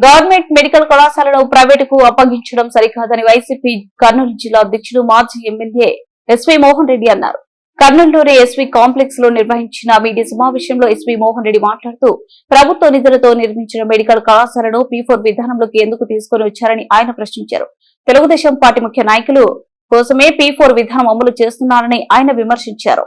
Government medical కళాశాలను ప్రైవేటుకు అప్పగించడం సరికాదని వైసీపీ కర్నూలు జిల్లా అధ్యక్షుడు మాజీ ఎమ్మెల్యే ఎస్వీ మోహన్ రెడ్డి అన్నారు కర్నూలులోని ఎస్వీ కాంప్లెక్స్లో నిర్వహించిన మీడియా సమావేశంలో ఎస్వీ మోహన్ రెడ్డి మాట్లాడుతూ ప్రభుత్వ నిధులతో నిర్మించిన మెడికల్ కళాశాలను పీ ఫోర్ విధానంలోకి ఎందుకు తీసుకొని వచ్చారని ఆయన ప్రశ్నించారు తెలుగుదేశం పార్టీ ముఖ్య నాయకులు కోసమే పీ ఫోర్ విధానం అమలు చేస్తున్నారని ఆయన విమర్శించారు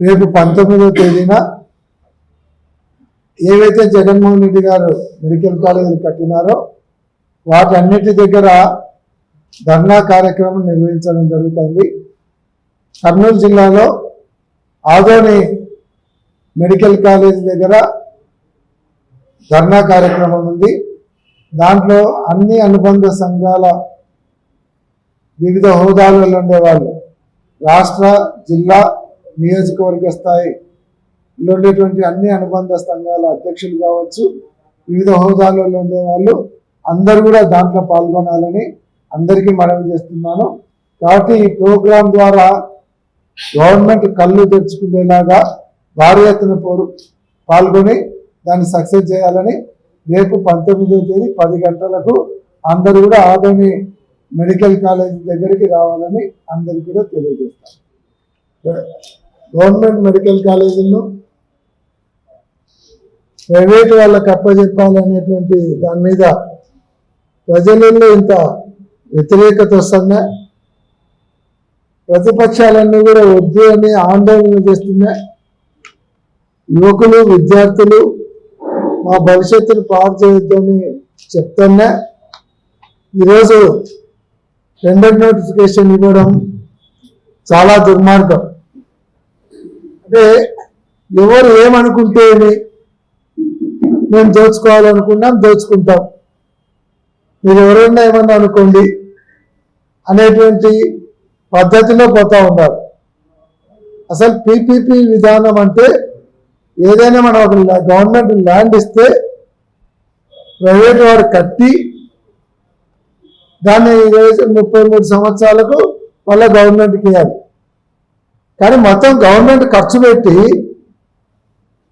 రేపు పంతొమ్మిదవ తేదీన ఏవైతే జగన్మోహన్ రెడ్డి గారు మెడికల్ కాలేజీలు కట్టినారో వాటన్నిటి దగ్గర ధర్నా కార్యక్రమం నిర్వహించడం జరుగుతుంది. కర్నూలు జిల్లాలో ఆదోని మెడికల్ కాలేజ్ దగ్గర ధర్నా కార్యక్రమం ఉంది. దాంట్లో అన్ని అనుబంధ సంఘాల వివిధ హోదాలలో ఉండేవాళ్ళు. రాష్ట్ర జిల్లా నియోజకవర్గ స్థాయి ఉండేటువంటి అన్ని అనుబంధ సంఘాల అధ్యక్షులు కావచ్చు వివిధ హోదాలలో ఉండే వాళ్ళు అందరు కూడా దాంట్లో పాల్గొనాలని అందరికీ మనవి చేస్తున్నాను. కాబట్టి ఈ ప్రోగ్రాం ద్వారా గవర్నమెంట్ కళ్ళు తెరుచుకునేలాగా భారీ ఎత్తున పోరు పాల్గొని దాన్ని సక్సెస్ చేయాలని రేపు పంతొమ్మిదవ తేదీ పది గంటలకు అందరూ కూడా ఆదోని మెడికల్ కాలేజ్ దగ్గరికి రావాలని అందరికీ కూడా తెలియజేస్తారు గవర్నమెంట్ మెడికల్ కాలేజీల్లో ప్రైవేట్ వాళ్ళకి అప్పచెప్పాలనేటువంటి దాని మీద ప్రజలలో ఇంత వ్యతిరేకత వస్తున్నాయి ప్రతిపక్షాలన్నీ కూడా వద్దు అని ఆందోళన చేస్తున్నాయి. యువకులు విద్యార్థులు మా భవిష్యత్తును పాడు చేయొద్దని చెప్తున్నా ఈరోజు టెండర్ నోటిఫికేషన్ ఇవ్వడం చాలా దుర్మార్గం. అంటే ఎవరు ఏమనుకుంటే మేము దోచుకోవాలనుకున్నాం దోచుకుంటాం. మీరు ఎవరైనా ఏమన్నా అనుకోండి అనేటువంటి పద్ధతిలో పోతా ఉన్నారు. అసలు పీపీపీ విధానం అంటే ఏదైనా మనం ఒక గవర్నమెంట్ ల్యాండ్ ఇస్తే ప్రైవేట్ వారు కట్టి దాన్ని ఇరవై ముప్పై మూడు సంవత్సరాలకు మళ్ళీ గవర్నమెంట్కి ఇవ్వాలి కానీ మొత్తం గవర్నమెంట్ ఖర్చు పెట్టి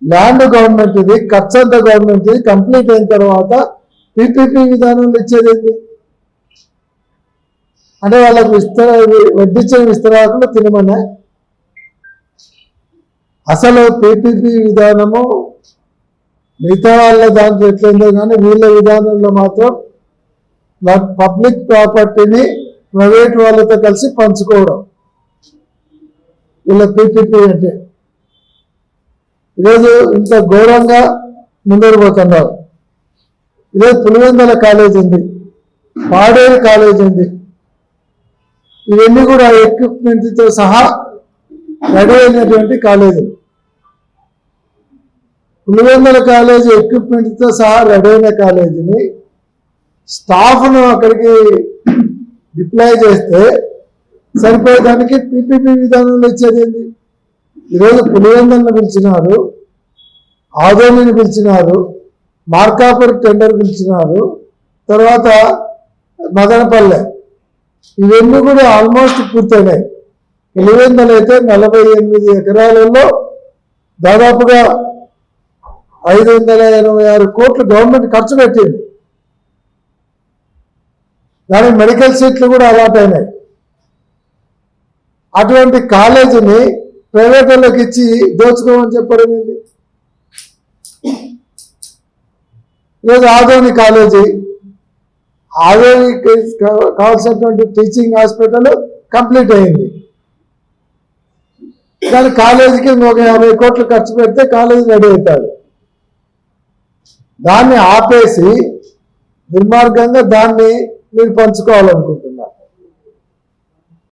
ల్యాండ్ గవర్నమెంట్ ఇది ఖర్చు అంతా గవర్నమెంట్ ఇది కంప్లీట్ అయిన తర్వాత పీపీపీ విధానంలో ఇచ్చేది ఏంటి? అంటే వాళ్ళకి విస్తర వడ్డించిన విస్తరాకులు తినమనే. అసలు పీపీపీ విధానము మిగతా వాళ్ళ దాంట్లో ఎట్లయిందో కానీ వీళ్ళ విధానంలో మాత్రం పబ్లిక్ ప్రాపర్టీని ప్రైవేట్ వాళ్ళతో కలిసి పంచుకోవడం. వీళ్ళ పీపీపీ అంటే ఈరోజు ఇంత ఘోరంగా ముందరు పోతున్నారు. ఈరోజు పులివెందల కాలేజ్ ఉంది పాడేరు కాలేజ్ ఉంది. ఇవన్నీ కూడా ఎక్విప్మెంట్తో సహా రెడీ అయినటువంటి కాలేజీ. పులివెందల కాలేజీ ఎక్విప్మెంట్తో సహా రెడీ అయిన కాలేజీని స్టాఫ్ను అక్కడికి డిప్లాయ్ చేస్తే సరిపోయేదానికి పీపీపీ విధానంలో ఇచ్చేది ఏంది? ఈరోజు పులివెందులను పిలిచినారు ఆదోనిని పిలిచినారు మార్కాపూర్ టెండర్ పిలిచినారు తర్వాత మదనపల్లె. ఇవన్నీ కూడా ఆల్మోస్ట్ పూర్తయినాయి. పులివెందులు అయితే నలభై ఎనిమిది ఎకరాలలో దాదాపుగా ఐదు వందల ఎనభై ఆరు కోట్లు గవర్నమెంట్ ఖర్చు పెట్టింది. దానికి మెడికల్ సీట్లు కూడా అలాట్ అయినాయి. అటువంటి కాలేజీని ప్రైవేట్ వాళ్ళకి ఇచ్చి దోచుకోమని చెప్పడం ఏంటి ఈరోజు ఆదోని కాలేజీ ఆదోనికి కావాల్సినటువంటి టీచింగ్ హాస్పిటల్ కంప్లీట్ అయింది. కానీ కాలేజీకి ఒక యాభై కోట్లు ఖర్చు పెడితే కాలేజీ రెడీ అవుతాడు దాన్ని ఆపేసి దుర్మార్గంగా దాన్ని మీరు పంచుకోవాలనుకుంటున్నారు.